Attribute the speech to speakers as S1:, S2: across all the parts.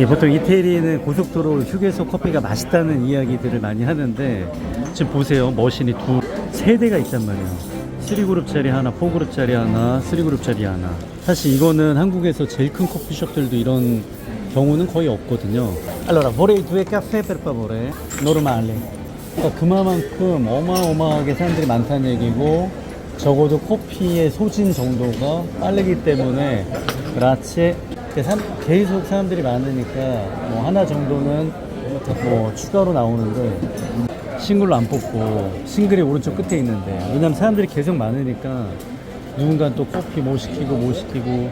S1: 예, 보통 이태리는 고속도로 휴게소 커피가 맛있다는 이야기들을 많이 하는데 지금 보세요. 머신이 두 세 대가 있단 말이에요. 3그룹짜리 하나 4그룹짜리 하나 3그룹짜리 하나. 사실 이거는 한국에서 제일 큰 커피숍들도 이런 경우는 거의 없거든요. Allora vorrei due caffè per favore. normale 그러니까 그만큼 어마어마하게 사람들이 많다는 얘기고 적어도 커피의 소진 정도가 빠르기 때문에 그라치 계속 사람들이 많으니까 뭐 하나 정도는 뭐 추가로 나오는데 싱글로 안 뽑고 싱글이 오른쪽 끝에 있는데 왜냐면 사람들이 계속 많으니까 누군가 또 커피 뭐 시키고 뭐 시키고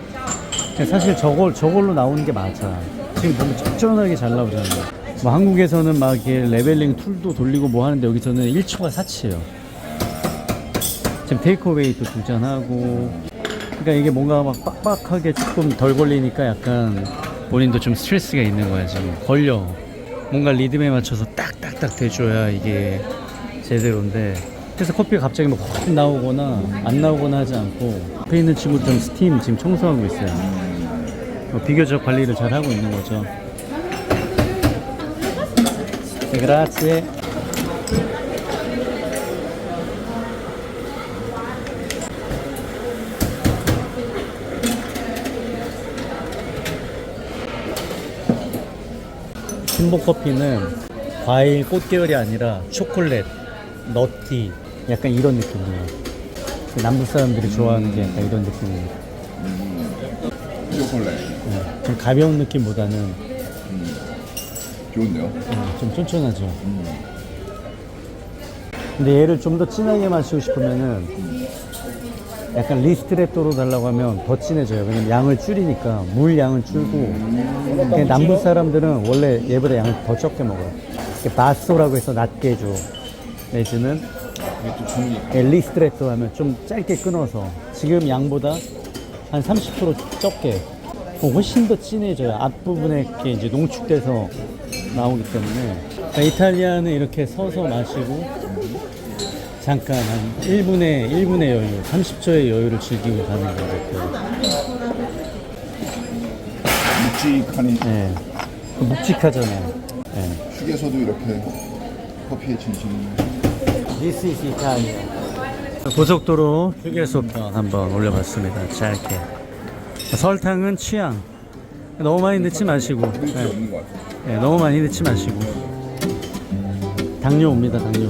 S1: 사실 저걸 저걸로 나오는 게 맞아. 지금 보면 적절하게 잘 나오잖아 뭐 한국에서는 막 레벨링 툴도 돌리고 뭐 하는데 여기서는 1초가 사치예요. 지금 테이크어웨이도 두 잔 하고 그러니까 이게 뭔가 막 빡빡하게 조금 덜 걸리니까 약간 본인도 좀 스트레스가 있는 거야 지금. 걸려. 뭔가 리듬에 맞춰서 딱딱딱 대줘야 이게 제대로인데. 그래서 커피가 갑자기 막 확 나오거나 안 나오거나 하지 않고 앞에 있는 친구들은 스팀 지금 청소하고 있어요. 어, 비교적 관리를 잘 하고 있는 거죠. 네, 그라치 신복 커피는 과일 꽃 계열이 아니라 초콜릿, 너티 약간 이런 느낌이에요. 남부 사람들이 좋아하는 게 약간 이런 느낌이에요.
S2: 초콜릿
S1: 네, 좀 가벼운 느낌보다는
S2: 좋은데요?
S1: 네, 좀 쫀쫀하죠. 근데 얘를 좀 더 진하게 마시고 싶으면은 약간 리스트레토로 달라고 하면 더 진해져요. 왜냐면 양을 줄이니까 물 양을 줄고 남부 사람들은 원래 얘보다 양을 더 적게 먹어요. 바소라고 해서 낮게 해줘. 내지는 예, 리스트레토 하면 좀 짧게 끊어서 지금 양보다 한 30% 적게 훨씬 더 진해져요. 앞부분에 이제 농축돼서 나오기 때문에 그러니까 이탈리아는 이렇게 서서 마시고 잠깐 한 1분의 1분의 여유, 30초의 여유를 즐기고 가는 거죠.
S2: 묵직하니
S1: 예. 묵직하잖아요. 예.
S2: 휴게소도 이렇게 커피에 진심
S1: This is Italia. 고속도로 휴게소 편 한번 올려봤습니다. 짧게. 설탕은 취향. 너무 많이 넣지 마시고. 예.
S2: 없는 것 같아요
S1: 예, 너무 많이 넣지 마시고. 당뇨 옵니다, 당뇨.